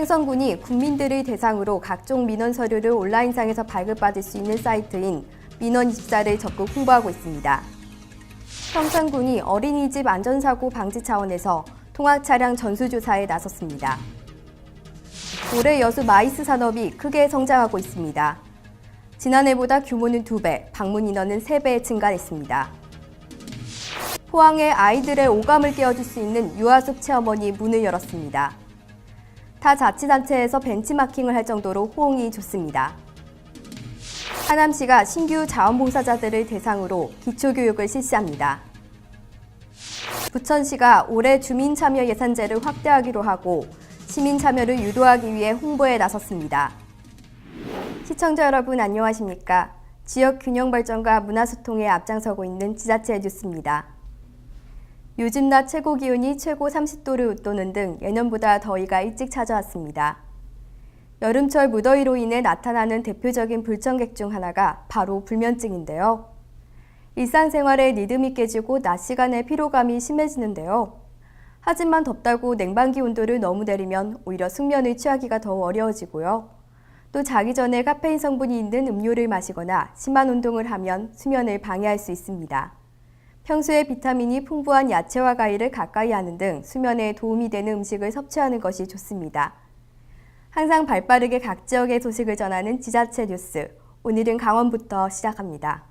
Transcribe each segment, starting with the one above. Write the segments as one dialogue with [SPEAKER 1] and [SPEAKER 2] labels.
[SPEAKER 1] 횡성군이 국민들을 대상으로 각종 민원 서류를 온라인상에서 발급받을 수 있는 사이트인 민원24를 적극 홍보하고 있습니다. 평창군이 어린이집 안전사고 방지 차원에서 통학 차량 전수조사에 나섰습니다. 올해 여수 마이스 산업이 크게 성장하고 있습니다. 지난해보다 규모는 2배, 방문 인원은 3배 증가했습니다. 포항에 아이들의 오감을 깨워줄 수 있는 유아숲 체험원이 문을 열었습니다. 타 자치단체에서 벤치마킹을 할 정도로 호응이 좋습니다. 하남시가 신규 자원봉사자들을 대상으로 기초교육을 실시합니다. 부천시가 올해 주민 참여 예산제를 확대하기로 하고 시민 참여를 유도하기 위해 홍보에 나섰습니다. 시청자 여러분 안녕하십니까? 지역 균형 발전과 문화 소통에 앞장서고 있는 지자체 뉴스입니다. 요즘 낮 최고 기온이 최고 30도를 웃도는 등 예년보다 더위가 일찍 찾아왔습니다. 여름철 무더위로 인해 나타나는 대표적인 불청객 중 하나가 바로 불면증인데요. 일상생활에 리듬이 깨지고 낮 시간에 피로감이 심해지는데요. 하지만 덥다고 냉방기 온도를 너무 내리면 오히려 숙면을 취하기가 더 어려워지고요. 또 자기 전에 카페인 성분이 있는 음료를 마시거나 심한 운동을 하면 수면을 방해할 수 있습니다. 평소에 비타민이 풍부한 야채와 과일을 가까이 하는 등 수면에 도움이 되는 음식을 섭취하는 것이 좋습니다. 항상 발 빠르게 각 지역의 소식을 전하는 지자체 뉴스. 오늘은 강원부터 시작합니다.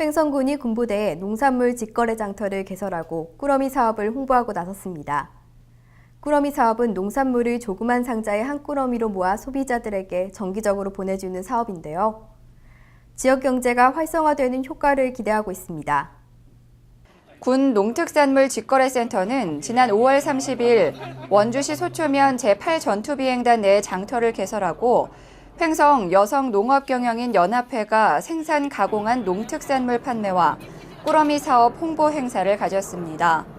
[SPEAKER 1] 횡성군이 군부대에 농산물 직거래 장터를 개설하고 꾸러미 사업을 홍보하고 나섰습니다. 꾸러미 사업은 농산물을 조그만 상자에 한 꾸러미로 모아 소비자들에게 정기적으로 보내주는 사업인데요. 지역 경제가 활성화되는 효과를 기대하고 있습니다.
[SPEAKER 2] 군 농특산물 직거래센터는 지난 5월 30일 원주시 소초면 제8전투비행단 내 장터를 개설하고 횡성 여성 농업경영인 연합회가 생산 가공한 농특산물 판매와 꾸러미 사업 홍보 행사를 가졌습니다.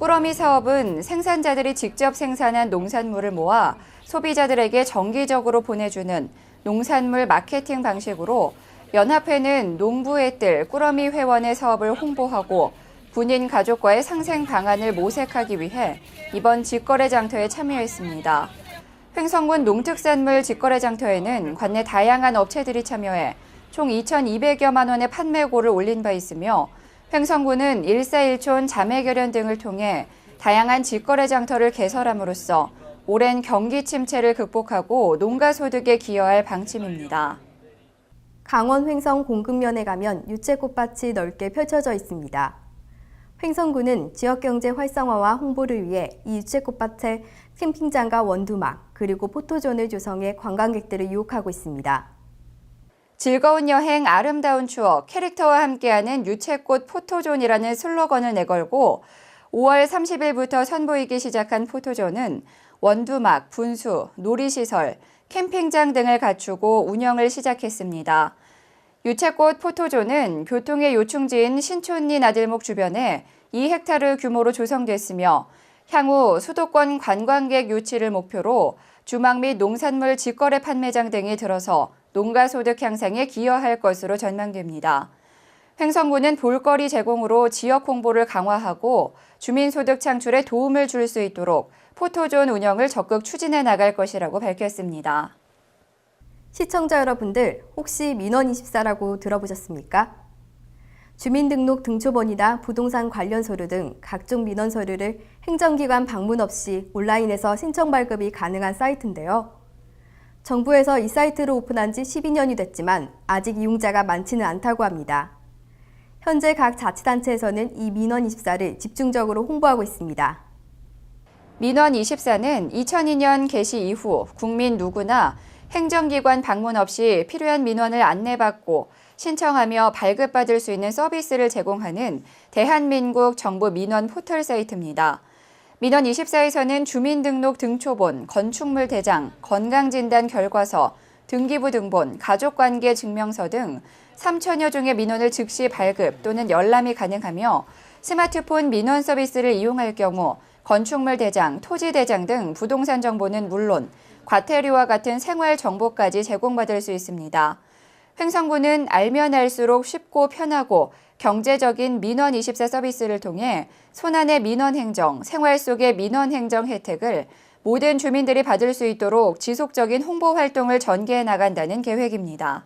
[SPEAKER 2] 꾸러미 사업은 생산자들이 직접 생산한 농산물을 모아 소비자들에게 정기적으로 보내주는 농산물 마케팅 방식으로 연합회는 농부의 뜰 꾸러미 회원의 사업을 홍보하고 군인 가족과의 상생 방안을 모색하기 위해 이번 직거래 장터에 참여했습니다. 횡성군 농특산물 직거래 장터에는 관내 다양한 업체들이 참여해 총 2,200여만 원의 판매고를 올린 바 있으며 횡성군은 일사일촌 자매결연 등을 통해 다양한 직거래 장터를 개설함으로써 오랜 경기 침체를 극복하고 농가 소득에 기여할 방침입니다.
[SPEAKER 1] 강원 횡성 공급면에 가면 유채꽃밭이 넓게 펼쳐져 있습니다. 횡성군은 지역경제 활성화와 홍보를 위해 이 유채꽃밭에 캠핑장과 원두막, 그리고 포토존을 조성해 관광객들을 유혹하고 있습니다.
[SPEAKER 2] 즐거운 여행, 아름다운 추억, 캐릭터와 함께하는 유채꽃 포토존이라는 슬로건을 내걸고 5월 30일부터 선보이기 시작한 포토존은 원두막, 분수, 놀이시설, 캠핑장 등을 갖추고 운영을 시작했습니다. 유채꽃 포토존은 교통의 요충지인 신촌리 나들목 주변에 2헥타르 규모로 조성됐으며 향후 수도권 관광객 유치를 목표로 주막 및 농산물 직거래 판매장 등이 들어서 농가 소득 향상에 기여할 것으로 전망됩니다. 횡성군은 볼거리 제공으로 지역 홍보를 강화하고 주민 소득 창출에 도움을 줄 수 있도록 포토존 운영을 적극 추진해 나갈 것이라고 밝혔습니다.
[SPEAKER 1] 시청자 여러분들 혹시 민원24라고 들어보셨습니까? 주민등록 등초번이나 부동산 관련 서류 등 각종 민원 서류를 행정기관 방문 없이 온라인에서 신청 발급이 가능한 사이트인데요. 정부에서 이 사이트를 오픈한 지 12년이 됐지만 아직 이용자가 많지는 않다고 합니다. 현재 각 자치단체에서는 이 민원 24를 집중적으로 홍보하고 있습니다.
[SPEAKER 2] 민원 24는 2002년 개시 이후 국민 누구나 행정기관 방문 없이 필요한 민원을 안내받고 신청하며 발급받을 수 있는 서비스를 제공하는 대한민국 정부 민원 포털 사이트입니다. 민원 24에서는 주민등록 등초본, 건축물 대장, 건강진단 결과서, 등기부 등본, 가족관계 증명서 등 3천여 종의 민원을 즉시 발급 또는 열람이 가능하며 스마트폰 민원 서비스를 이용할 경우 건축물 대장, 토지 대장 등 부동산 정보는 물론 과태료와 같은 생활 정보까지 제공받을 수 있습니다. 횡성군은 알면 알수록 쉽고 편하고 경제적인 민원 20세 서비스를 통해 손안의 민원 행정, 생활 속의 민원 행정 혜택을 모든 주민들이 받을 수 있도록 지속적인 홍보 활동을 전개해 나간다는 계획입니다.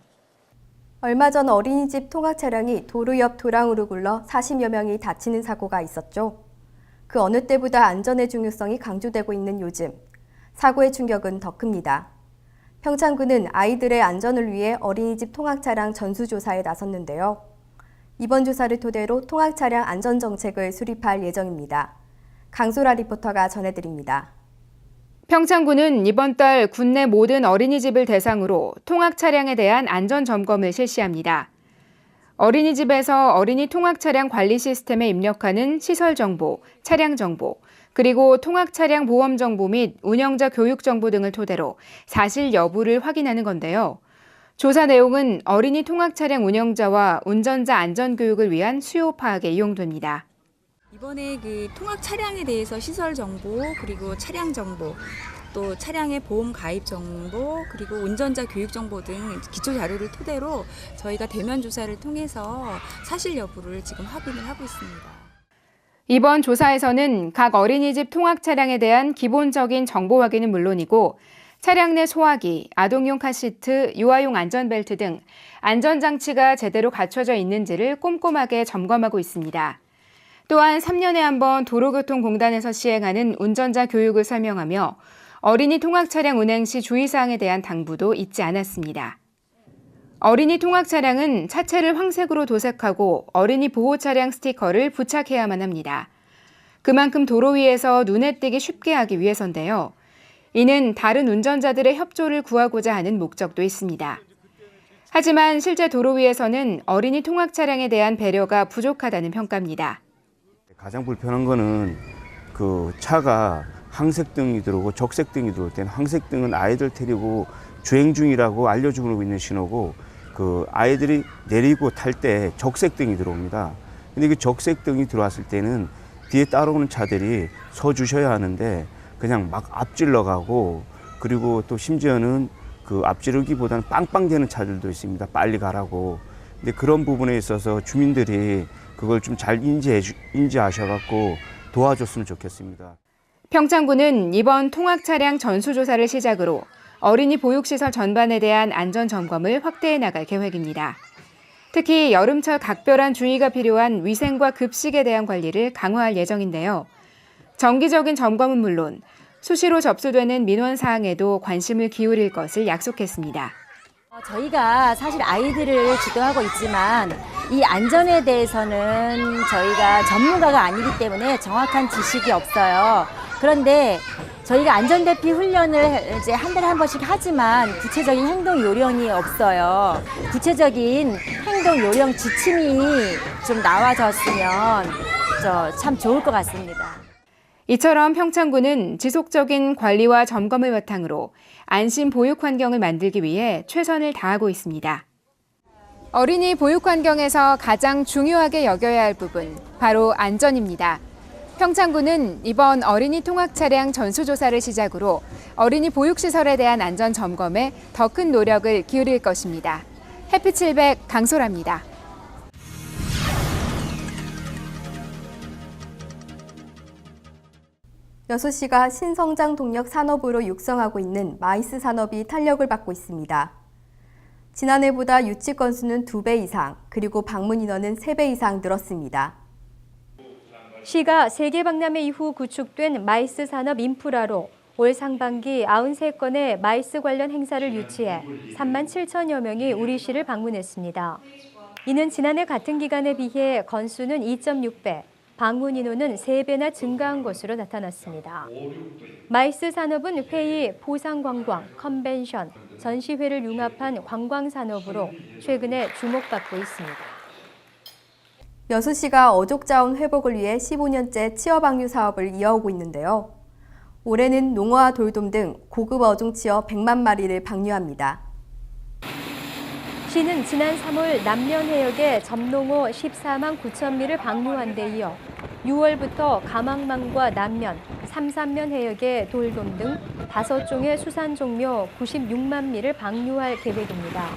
[SPEAKER 1] 얼마 전 어린이집 통학 차량이 도로 옆 도랑으로 굴러 40여 명이 다치는 사고가 있었죠. 그 어느 때보다 안전의 중요성이 강조되고 있는 요즘, 사고의 충격은 더 큽니다. 평창군은 아이들의 안전을 위해 어린이집 통학 차량 전수조사에 나섰는데요. 이번 조사를 토대로 통학 차량 안전 정책을 수립할 예정입니다. 강소라 리포터가 전해드립니다.
[SPEAKER 3] 평창군은 이번 달 국내 모든 어린이집을 대상으로 통학 차량에 대한 안전 점검을 실시합니다. 어린이집에서 어린이 통학 차량 관리 시스템에 입력하는 시설 정보, 차량 정보, 그리고 통학 차량 보험 정보 및 운영자 교육 정보 등을 토대로 사실 여부를 확인하는 건데요. 조사 내용은 어린이 통학 차량 운영자와 운전자 안전 교육을 위한 수요 파악에 이용됩니다.
[SPEAKER 4] 이번에 그 통학 차량에 대해서 시설 정보 그리고 차량 정보 또 차량의 보험 가입 정보 그리고 운전자 교육 정보 등 기초 자료를 토대로 저희가 대면 조사를 통해서 사실 여부를 지금 확인을 하고 있습니다.
[SPEAKER 3] 이번 조사에서는 각 어린이집 통학 차량에 대한 기본적인 정보 확인은 물론이고 차량 내 소화기, 아동용 카시트, 유아용 안전벨트 등 안전장치가 제대로 갖춰져 있는지를 꼼꼼하게 점검하고 있습니다. 또한 3년에 한 번 도로교통공단에서 시행하는 운전자 교육을 설명하며 어린이 통학 차량 운행 시 주의사항에 대한 당부도 잊지 않았습니다. 어린이 통학 차량은 차체를 황색으로 도색하고 어린이 보호 차량 스티커를 부착해야만 합니다. 그만큼 도로 위에서 눈에 띄기 쉽게 하기 위해서인데요. 이는 다른 운전자들의 협조를 구하고자 하는 목적도 있습니다. 하지만 실제 도로 위에서는 어린이 통학 차량에 대한 배려가 부족하다는 평가입니다.
[SPEAKER 5] 가장 불편한 거는 그 차가 항색등이 들어오고 적색등이 들어올 때는 항색등은 아이들 데리고 주행 중이라고 알려주고 있는 신호고 그 아이들이 내리고 탈 때 적색등이 들어옵니다. 근데 그 적색등이 들어왔을 때는 뒤에 따라오는 차들이 서 주셔야 하는데 그냥 막 앞질러 가고 그리고 또 심지어는 그 앞지르기보다는 빵빵대는 차들도 있습니다. 빨리 가라고. 근데 그런 부분에 있어서 주민들이 그걸 좀 잘 인지해 주- 인지하셔갖고 도와줬으면 좋겠습니다.
[SPEAKER 3] 평창군은 이번 통학 차량 전수조사를 시작으로 어린이 보육시설 전반에 대한 안전 점검을 확대해 나갈 계획입니다. 특히 여름철 각별한 주의가 필요한 위생과 급식에 대한 관리를 강화할 예정인데요. 정기적인 점검은 물론 수시로 접수되는 민원 사항에도 관심을 기울일 것을 약속했습니다.
[SPEAKER 6] 어, 저희가 사실 아이들을 지도하고 있지만 이 안전에 대해서는 저희가 전문가가 아니기 때문에 정확한 지식이 없어요. 그런데 저희가 안전대피 훈련을 이제 한 달에 한 번씩 하지만 구체적인 행동 요령이 없어요. 구체적인 행동 요령 지침이 좀 나와졌으면 저참 좋을 것 같습니다.
[SPEAKER 3] 이처럼 평창군은 지속적인 관리와 점검을 바탕으로 안심 보육 환경을 만들기 위해 최선을 다하고 있습니다. 어린이 보육 환경에서 가장 중요하게 여겨야 할 부분, 바로 안전입니다. 평창군은 이번 어린이 통학 차량 전수조사를 시작으로 어린이 보육시설에 대한 안전 점검에 더 큰 노력을 기울일 것입니다. 해피 700 강소라입니다.
[SPEAKER 1] 여수시가 신성장 동력 산업으로 육성하고 있는 마이스 산업이 탄력을 받고 있습니다. 지난해보다 유치 건수는 2배 이상, 그리고 방문 인원은 3배 이상 늘었습니다.
[SPEAKER 7] 시가 세계 박람회 이후 구축된 마이스 산업 인프라로 올 상반기 93건의 마이스 관련 행사를 유치해 3만 7천여 명이 우리 시를 방문했습니다. 이는 지난해 같은 기간에 비해 건수는 2.6배, 방문 인원은 3배나 증가한 것으로 나타났습니다. 마이스 산업은 회의, 포상관광, 컨벤션, 전시회를 융합한 관광 산업으로 최근에 주목받고 있습니다.
[SPEAKER 1] 여수시가 어족자원 회복을 위해 15년째 치어방류 사업을 이어오고 있는데요. 올해는 농어와 돌돔 등 고급 어종 치어 100만 마리를 방류합니다.
[SPEAKER 7] 시는 지난 3월 남면 해역에 점농어 14만 9천 미를 방류한 데 이어 6월부터 가망망과 남면, 삼산면 해역의 돌돔 등 5종의 수산 종묘 96만 미를 방류할 계획입니다.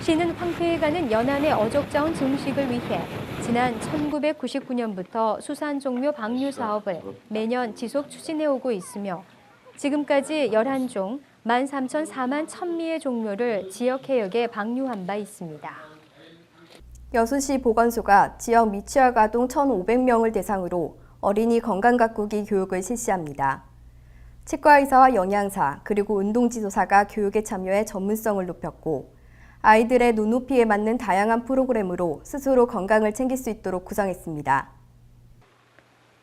[SPEAKER 7] 시는 황폐해 가는 연안의 어족자원 증식을 위해 지난 1999년부터 수산 종묘 방류 사업을 매년 지속 추진해 오고 있으며 지금까지 11종 13,004만 1000미의 종묘를 지역 해역에 방류한 바 있습니다.
[SPEAKER 1] 여수시 보건소가 지역 미취학 아동 1,500명을 대상으로 어린이 건강 가꾸기 교육을 실시합니다. 치과의사와 영양사 그리고 운동지도사가 교육에 참여해 전문성을 높였고 아이들의 눈높이에 맞는 다양한 프로그램으로 스스로 건강을 챙길 수 있도록 구성했습니다.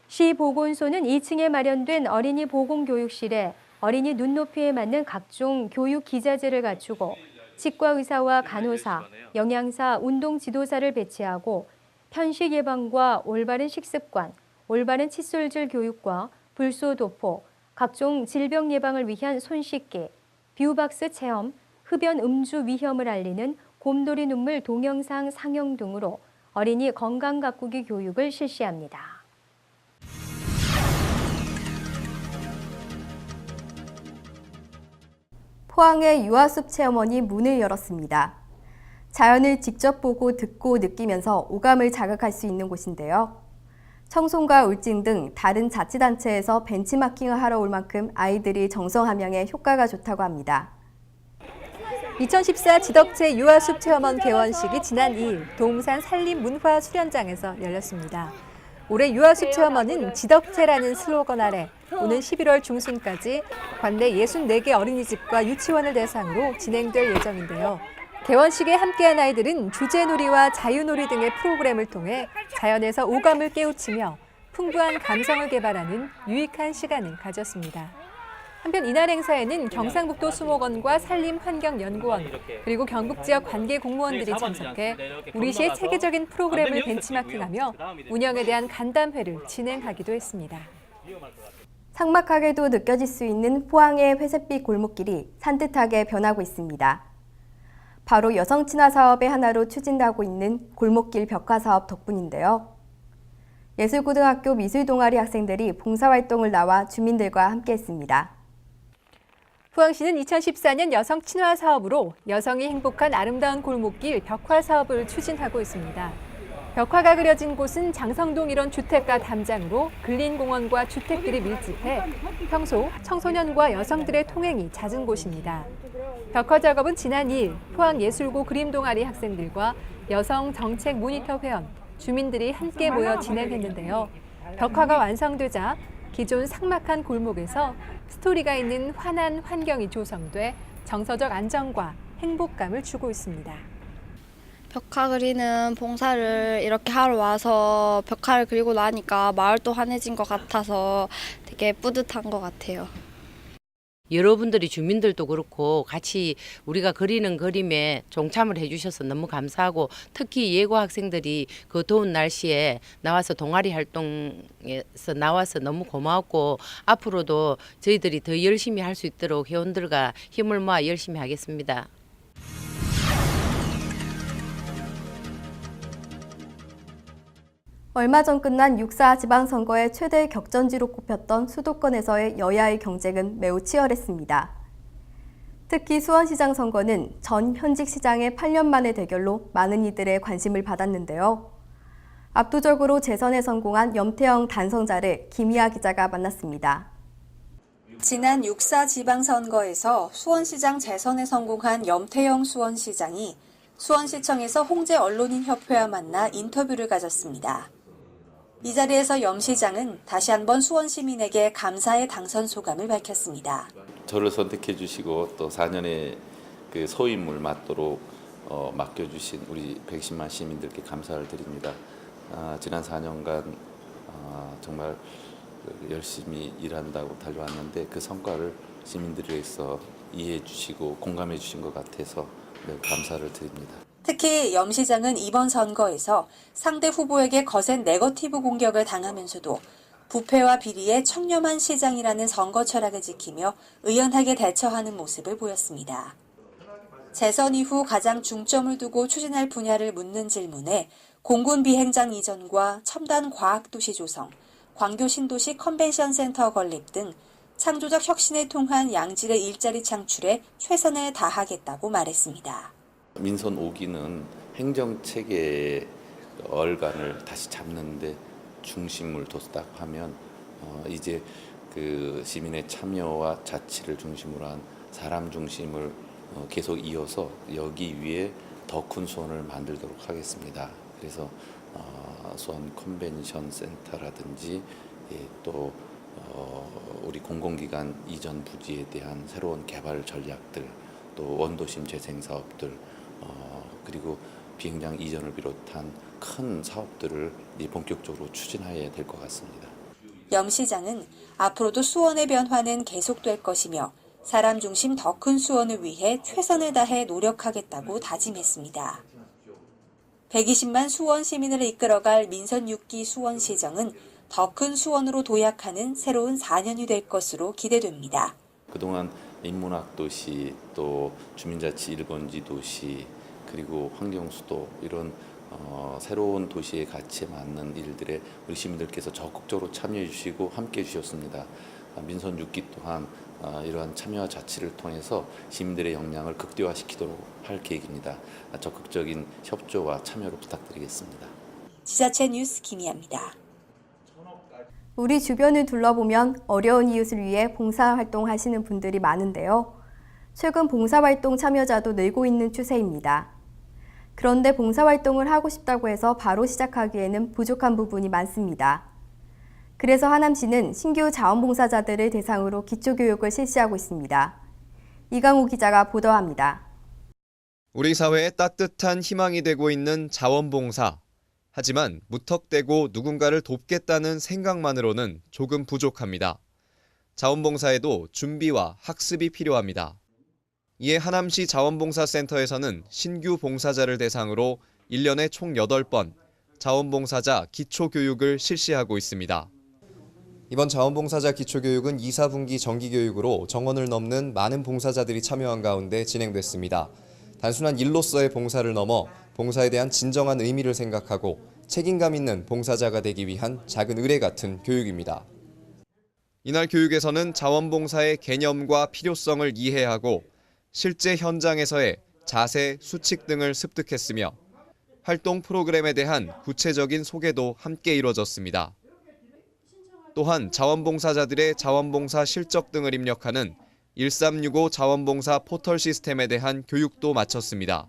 [SPEAKER 7] 시 보건소는 2층에 마련된 어린이 보건교육실에 어린이 눈높이에 맞는 각종 교육 기자재를 갖추고 치과 의사와 간호사, 영양사, 운동 지도사를 배치하고 편식 예방과 올바른 식습관, 올바른 칫솔질 교육과 불소 도포, 각종 질병 예방을 위한 손 씻기, 뷰박스 체험, 흡연 음주 위험을 알리는 곰돌이 눈물 동영상 상영 등으로 어린이 건강 가꾸기 교육을 실시합니다.
[SPEAKER 1] 포항의 유아숲 체험원이 문을 열었습니다. 자연을 직접 보고 듣고 느끼면서 오감을 자극할 수 있는 곳인데요. 청송과 울진 등 다른 자치단체에서 벤치마킹을 하러 올 만큼 아이들이 정성 함양에 효과가 좋다고 합니다.
[SPEAKER 8] 2014 지덕체 유아숲 체험원 개원식이 지난 2일 도움산 산림문화 수련장에서 열렸습니다. 올해 유아숲 체험원은 지덕체라는 슬로건 아래 오는 11월 중순까지 관내 64개 어린이집과 유치원을 대상으로 진행될 예정인데요. 개원식에 함께한 아이들은 주제놀이와 자유놀이 등의 프로그램을 통해 자연에서 오감을 깨우치며 풍부한 감성을 개발하는 유익한 시간을 가졌습니다. 한편 이날 행사에는 경상북도 수목원과 산림환경연구원 그리고 경북 지역 관계 공무원들이 참석해 우리시의 체계적인 프로그램을 벤치마킹하며 운영에 대한 간담회를 진행하기도 했습니다.
[SPEAKER 1] 삭막하게도 느껴질 수 있는 포항의 회색빛 골목길이 산뜻하게 변하고 있습니다. 바로 여성 친화 사업의 하나로 추진하고 있는 골목길 벽화 사업 덕분인데요. 예술고등학교 미술동아리 학생들이 봉사활동을 나와 주민들과 함께했습니다.
[SPEAKER 8] 포항시는 2014년 여성 친화 사업으로 여성이 행복한 아름다운 골목길 벽화 사업을 추진하고 있습니다. 벽화가 그려진 곳은 장성동 일원 주택가 담장으로 근린공원과 주택들이 밀집해 평소 청소년과 여성들의 통행이 잦은 곳입니다. 벽화 작업은 지난 2일 포항예술고 그림동아리 학생들과 여성 정책 모니터 회원, 주민들이 함께 모여 진행했는데요. 벽화가 완성되자 기존 삭막한 골목에서 스토리가 있는 환한 환경이 조성돼 정서적 안정과 행복감을 주고 있습니다.
[SPEAKER 9] 벽화 그리는 봉사를 이렇게 하러 와서 벽화를 그리고 나니까 마을도 환해진 것 같아서 되게 뿌듯한 것 같아요.
[SPEAKER 10] 여러분들이 주민들도 그렇고 같이 우리가 그리는 그림에 동참을 해주셔서 너무 감사하고 특히 예고 학생들이 그 더운 날씨에 나와서 동아리 활동에서 나와서 너무 고마웠고 앞으로도 저희들이 더 열심히 할 수 있도록 회원들과 힘을 모아 열심히 하겠습니다.
[SPEAKER 1] 얼마 전 끝난 6.4 지방선거의 최대 격전지로 꼽혔던 수도권에서의 여야의 경쟁은 매우 치열했습니다. 특히 수원시장 선거는 전 현직 시장의 8년 만의 대결로 많은 이들의 관심을 받았는데요. 압도적으로 재선에 성공한 염태영 단성자를 김희아 기자가 만났습니다.
[SPEAKER 11] 지난 6.4 지방선거에서 수원시장 재선에 성공한 염태영 수원시장이 수원시청에서 홍제 언론인협회와 만나 인터뷰를 가졌습니다. 이 자리에서 염 시장은 다시 한번 수원 시민에게 감사의 당선 소감을 밝혔습니다.
[SPEAKER 12] 저를 선택해 주시고 또 4년의 그 소임을 맡도록 어, 맡겨주신 우리 110만 시민들께 감사를 드립니다. 아, 지난 4년간 아, 정말 그 열심히 일한다고 달려왔는데 그 성과를 시민들에게서 이해해 주시고 공감해 주신 것 같아서 매우 감사를 드립니다.
[SPEAKER 11] 특히 염 시장은 이번 선거에서 상대 후보에게 거센 네거티브 공격을 당하면서도 부패와 비리의 청렴한 시장이라는 선거 철학을 지키며 의연하게 대처하는 모습을 보였습니다. 재선 이후 가장 중점을 두고 추진할 분야를 묻는 질문에 공군 비행장 이전과 첨단 과학 도시 조성, 광교 신도시 컨벤션 센터 건립 등 창조적 혁신을 통한 양질의 일자리 창출에 최선을 다하겠다고 말했습니다.
[SPEAKER 12] 민선 5기는 행정 체계 얼간을 다시 잡는데 중심을 뒀다고 하면 어, 이제 그 시민의 참여와 자치를 중심으로 한 사람 중심을 어, 계속 이어서 여기 위에 더 큰 수원을 만들도록 하겠습니다. 그래서 어, 수원 컨벤션 센터라든지 예, 또 어, 우리 공공기관 이전 부지에 대한 새로운 개발 전략들, 또 원도심 재생 사업들, 어, 그리고 비행장 이전을 비롯한 큰 사업들을 본격적으로 추진해야 될 것 같습니다.
[SPEAKER 11] 염 시장은 앞으로도 수원의 변화는 계속될 것이며 사람 중심 더 큰 수원을 위해 최선을 다해 노력하겠다고 다짐했습니다. 120만 수원 시민을 이끌어갈 민선 6기 수원시정은 더 큰 수원으로 도약하는 새로운 4년이 될 것으로 기대됩니다.
[SPEAKER 12] 그동안 인문학 도시 또 주민자치 일본지 도시 그리고 환경수도 이런 어, 새로운 도시의 가치에 맞는 일들에 우리 시민들께서 적극적으로 참여해 주시고 함께 해 주셨습니다. 아, 민선 6기 또한 아, 이러한 참여와 자치를 통해서 시민들의 역량을 극대화시키도록 할 계획입니다. 아, 적극적인 협조와 참여를 부탁드리겠습니다.
[SPEAKER 11] 지자체 뉴스 김희아입니다.
[SPEAKER 1] 우리 주변을 둘러보면 어려운 이웃을 위해 봉사활동 하시는 분들이 많은데요. 최근 봉사활동 참여자도 늘고 있는 추세입니다. 그런데 봉사활동을 하고 싶다고 해서 바로 시작하기에는 부족한 부분이 많습니다. 그래서 하남시는 신규 자원봉사자들을 대상으로 기초교육을 실시하고 있습니다. 이강우 기자가 보도합니다.
[SPEAKER 13] 우리 사회에 따뜻한 희망이 되고 있는 자원봉사. 하지만 무턱대고 누군가를 돕겠다는 생각만으로는 조금 부족합니다. 자원봉사에도 준비와 학습이 필요합니다. 이에 하남시 자원봉사센터에서는 신규 봉사자를 대상으로 1년에 총 8번 자원봉사자 기초교육을 실시하고 있습니다. 이번 자원봉사자 기초교육은 2, 4분기 정기교육으로 정원을 넘는 많은 봉사자들이 참여한 가운데 진행됐습니다. 단순한 일로서의 봉사를 넘어 봉사에 대한 진정한 의미를 생각하고 책임감 있는 봉사자가 되기 위한 작은 의뢰 같은 교육입니다. 이날 교육에서는 자원봉사의 개념과 필요성을 이해하고 실제 현장에서의 자세, 수칙 등을 습득했으며 활동 프로그램에 대한 구체적인 소개도 함께 이뤄졌습니다. 또한 자원봉사자들의 자원봉사 실적 등을 입력하는 1365 자원봉사 포털 시스템에 대한 교육도 마쳤습니다.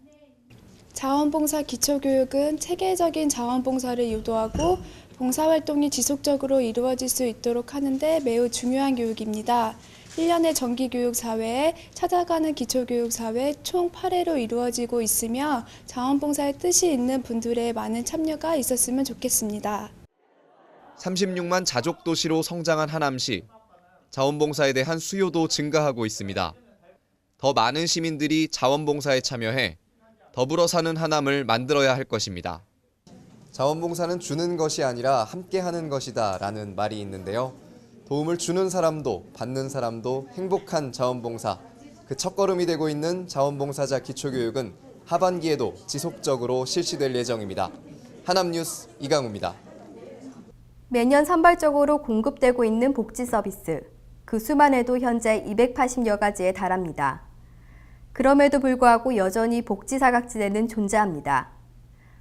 [SPEAKER 14] 자원봉사 기초교육은 체계적인 자원봉사를 유도하고 봉사활동이 지속적으로 이루어질 수 있도록 하는데 매우 중요한 교육입니다. 1년의 정기교육 사회에 찾아가는 기초교육 사회 총 8회로 이루어지고 있으며 자원봉사에 뜻이 있는 분들의 많은 참여가 있었으면 좋겠습니다.
[SPEAKER 13] 36만 자족 도시로 성장한 하남시. 자원봉사에 대한 수요도 증가하고 있습니다. 더 많은 시민들이 자원봉사에 참여해 더불어 사는 하남을 만들어야 할 것입니다. 자원봉사는 주는 것이 아니라 함께 하는 것이다 라는 말이 있는데요. 도움을 주는 사람도 받는 사람도 행복한 자원봉사. 그 첫걸음이 되고 있는 자원봉사자 기초교육은 하반기에도 지속적으로 실시될 예정입니다. 하남뉴스 이강우입니다.
[SPEAKER 1] 매년 산발적으로 공급되고 있는 복지 서비스. 그 수만 해도 현재 280여 가지에 달합니다. 그럼에도 불구하고 여전히 복지 사각지대는 존재합니다.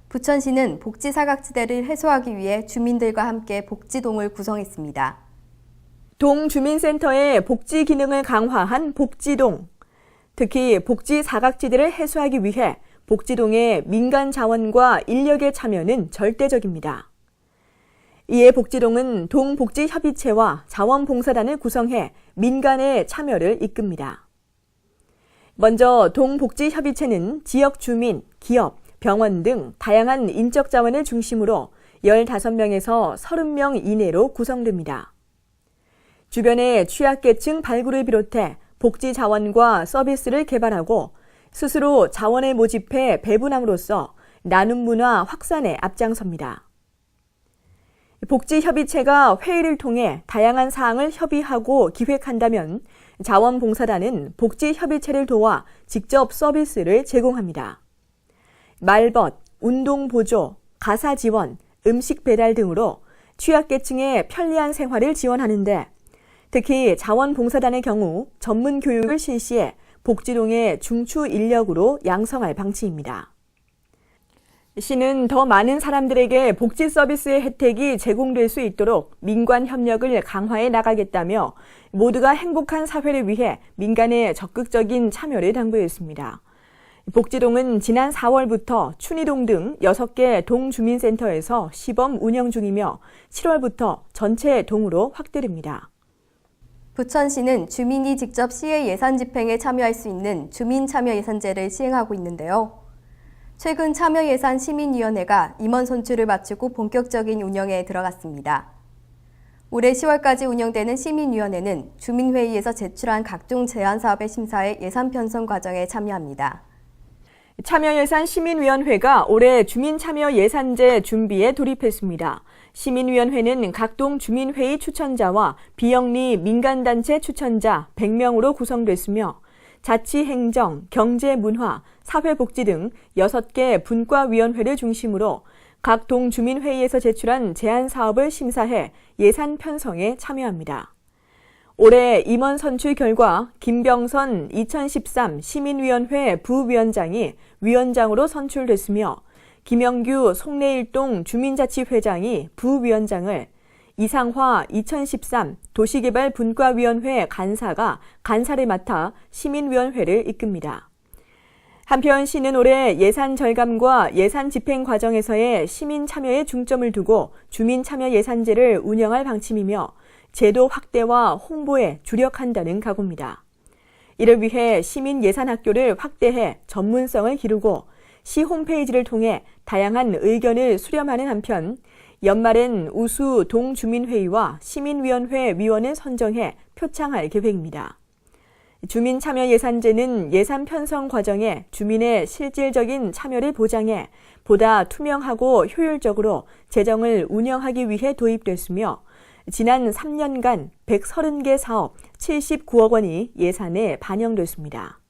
[SPEAKER 1] 부천시는 복지 사각지대를 해소하기 위해 주민들과 함께 복지동을 구성했습니다.
[SPEAKER 15] 동주민센터의 복지 기능을 강화한 복지동. 특히 복지 사각지대를 해소하기 위해 복지동의 민간 자원과 인력의 참여는 절대적입니다. 이에 복지동은 동복지협의체와 자원봉사단을 구성해 민간의 참여를 이끕니다. 먼저 동복지협의체는 지역 주민, 기업, 병원 등 다양한 인적 자원을 중심으로 15명에서 30명 이내로 구성됩니다. 주변의 취약계층 발굴을 비롯해 복지 자원과 서비스를 개발하고 스스로 자원을 모집해 배분함으로써 나눔 문화 확산에 앞장섭니다. 복지협의체가 회의를 통해 다양한 사항을 협의하고 기획한다면 자원봉사단은 복지협의체를 도와 직접 서비스를 제공합니다. 말벗, 운동보조, 가사 지원, 음식 배달 등으로 취약계층의 편리한 생활을 지원하는데 특히 자원봉사단의 경우 전문 교육을 실시해 복지동의 중추 인력으로 양성할 방침입니다. 시는 더 많은 사람들에게 복지 서비스의 혜택이 제공될 수 있도록 민관 협력을 강화해 나가겠다며 모두가 행복한 사회를 위해 민간의 적극적인 참여를 당부했습니다. 복지동은 지난 4월부터 춘희동 등 6개 동주민센터에서 시범 운영 중이며 7월부터 전체 동으로 확대됩니다.
[SPEAKER 1] 부천시는 주민이 직접 시의 예산 집행에 참여할 수 있는 주민 참여 예산제를 시행하고 있는데요. 최근 참여 예산 시민위원회가 임원 선출을 마치고 본격적인 운영에 들어갔습니다. 올해 10월까지 운영되는 시민위원회는 주민회의에서 제출한 각종 제안 사업의 심사에 예산 편성 과정에 참여합니다.
[SPEAKER 15] 참여예산 시민위원회가 올해 주민참여 예산제 준비에 돌입했습니다. 시민위원회는 각동 주민회의 추천자와 비영리 민간단체 추천자 100명으로 구성됐으며 자치행정, 경제문화, 사회복지 등 6개 분과위원회를 중심으로 각 동 주민회의에서 제출한 제안 사업을 심사해 예산 편성에 참여합니다. 올해 임원 선출 결과 김병선 2013 시민위원회 부위원장이 위원장으로 선출됐으며 김영규 송내일동 주민자치회장이 부위원장을 이상화 2013 도시개발 분과위원회 간사가 간사를 맡아 시민위원회를 이끕니다. 한편 시는 올해 예산 절감과 예산 집행 과정에서의 시민 참여에 중점을 두고 주민 참여 예산제를 운영할 방침이며 제도 확대와 홍보에 주력한다는 각오입니다. 이를 위해 시민 예산 학교를 확대해 전문성을 기르고 시 홈페이지를 통해 다양한 의견을 수렴하는 한편 연말엔 우수 동주민회의와 시민위원회 위원을 선정해 표창할 계획입니다. 주민 참여 예산제는 예산 편성 과정에 주민의 실질적인 참여를 보장해 보다 투명하고 효율적으로 재정을 운영하기 위해 도입됐으며 지난 3년간 130개 사업 79억 원이 예산에 반영됐습니다.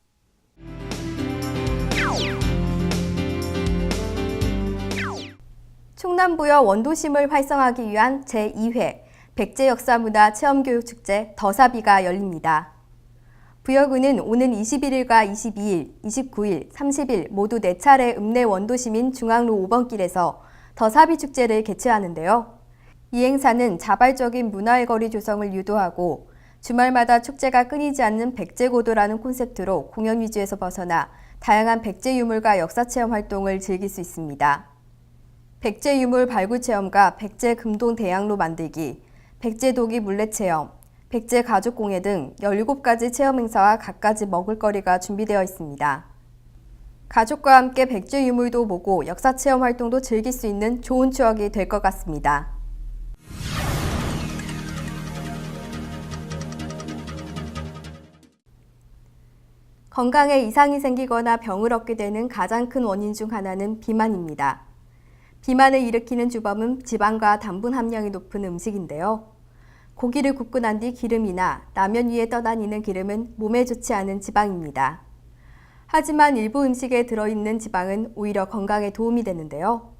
[SPEAKER 1] 충남부여 원도심을 활성화하기 위한 제2회 백제 역사 문화 체험 교육 축제 더사비가 열립니다. 부여군은 오는 21일과 22일, 29일, 30일 모두 4차례 읍내 원도시민 중앙로 5번길에서 더사비 축제를 개최하는데요. 이 행사는 자발적인 문화의 거리 조성을 유도하고 주말마다 축제가 끊이지 않는 백제고도라는 콘셉트로 공연 위주에서 벗어나 다양한 백제 유물과 역사 체험 활동을 즐길 수 있습니다. 백제 유물 발굴 체험과 백제 금동 대양로 만들기, 백제 도기 물레 체험, 백제 가죽 공예 등 17가지 체험 행사와 갖가지 먹을거리가 준비되어 있습니다. 가족과 함께 백제 유물도 보고 역사 체험 활동도 즐길 수 있는 좋은 추억이 될 것 같습니다. 건강에 이상이 생기거나 병을 얻게 되는 가장 큰 원인 중 하나는 비만입니다. 비만을 일으키는 주범은 지방과 당분 함량이 높은 음식인데요. 고기를 굽고 난 뒤 기름이나 라면 위에 떠다니는 기름은 몸에 좋지 않은 지방입니다. 하지만 일부 음식에 들어있는 지방은 오히려 건강에 도움이 되는데요.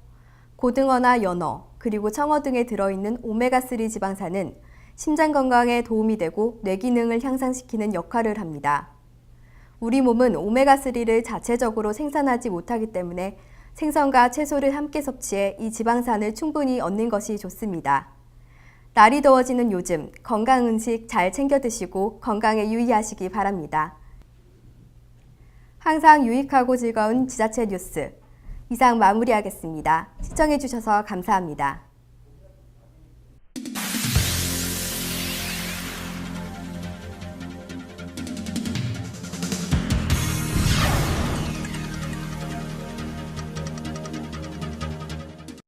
[SPEAKER 1] 고등어나 연어, 그리고 청어 등에 들어있는 오메가3 지방산은 심장 건강에 도움이 되고 뇌 기능을 향상시키는 역할을 합니다. 우리 몸은 오메가3를 자체적으로 생산하지 못하기 때문에 생선과 채소를 함께 섭취해 이 지방산을 충분히 얻는 것이 좋습니다. 날이 더워지는 요즘 건강 음식 잘 챙겨 드시고 건강에 유의하시기 바랍니다. 항상 유익하고 즐거운 지자체 뉴스. 이상 마무리하겠습니다. 시청해 주셔서 감사합니다.